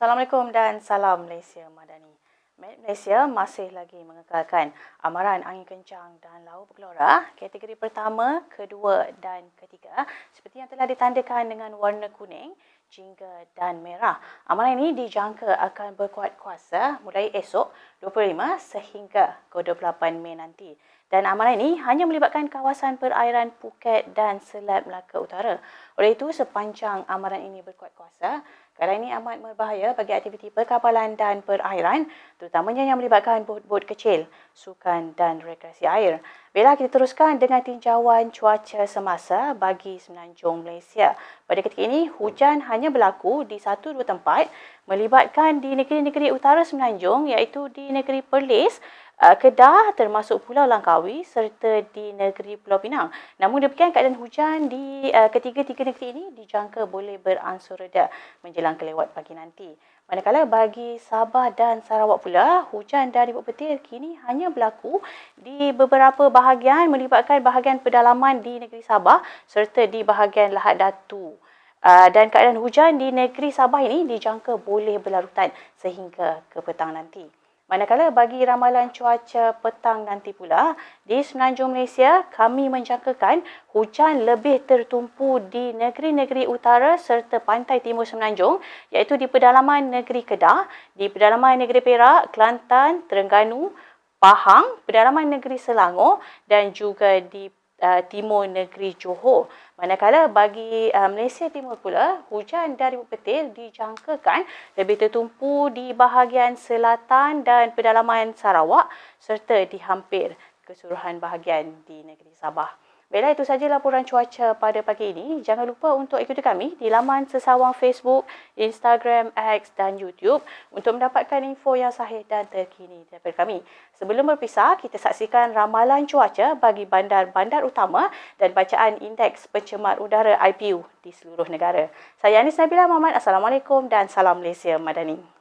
Assalamualaikum dan salam Malaysia Madani. Malaysia masih lagi mengekalkan amaran angin kencang dan laut bergelora kategori pertama, kedua dan ketiga seperti yang telah ditandakan dengan warna kuning, jingga dan merah. Amaran ini dijangka akan berkuat kuasa mulai esok 25 sehingga ke 28 Mei nanti. Dan amaran ini hanya melibatkan kawasan perairan Phuket dan Selat Melaka Utara. Oleh itu, sepanjang amaran ini berkuat kuasa, keadaan ini amat berbahaya bagi aktiviti perkapalan dan perairan, terutamanya yang melibatkan bot-bot kecil, sukan dan rekreasi air. Bila kita teruskan dengan tinjauan cuaca semasa bagi Semenanjung Malaysia. Pada ketika ini, hujan hanya berlaku di satu dua tempat melibatkan di negeri-negeri utara Semenanjung iaitu di negeri Perlis, uh, Kedah termasuk Pulau Langkawi serta di negeri Pulau Pinang. Namun demikian keadaan hujan di uh, ketiga-tiga negeri ini dijangka boleh beransur reda menjelang kelewat pagi nanti. Manakala bagi Sabah dan Sarawak pula, hujan dari bukit petir kini hanya berlaku di beberapa bahagian melibatkan bahagian pedalaman di negeri Sabah serta di bahagian Lahad Datu. Uh, dan keadaan hujan di negeri Sabah ini dijangka boleh berlarutan sehingga ke petang nanti. Manakala bagi ramalan cuaca petang nanti pula, di Semenanjung Malaysia, kami menjangkakan hujan lebih tertumpu di negeri-negeri utara serta pantai timur Semenanjung iaitu di pedalaman negeri Kedah, di pedalaman negeri Perak, Kelantan, Terengganu, Pahang, pedalaman negeri Selangor dan juga di uh, timur negeri Johor. Manakala bagi uh, Malaysia Timur pula, hujan dari petir dijangkakan lebih tertumpu di bahagian selatan dan pedalaman Sarawak serta di hampir keseluruhan bahagian di negeri Sabah. Baiklah, itu sahaja laporan cuaca pada pagi ini. Jangan lupa untuk ikuti kami di laman sesawang Facebook, Instagram, X dan YouTube untuk mendapatkan info yang sahih dan terkini daripada kami. Sebelum berpisah, kita saksikan ramalan cuaca bagi bandar-bandar utama dan bacaan indeks pencemar udara IPU di seluruh negara. Saya Anis Nabila Muhammad. Assalamualaikum dan salam Malaysia Madani.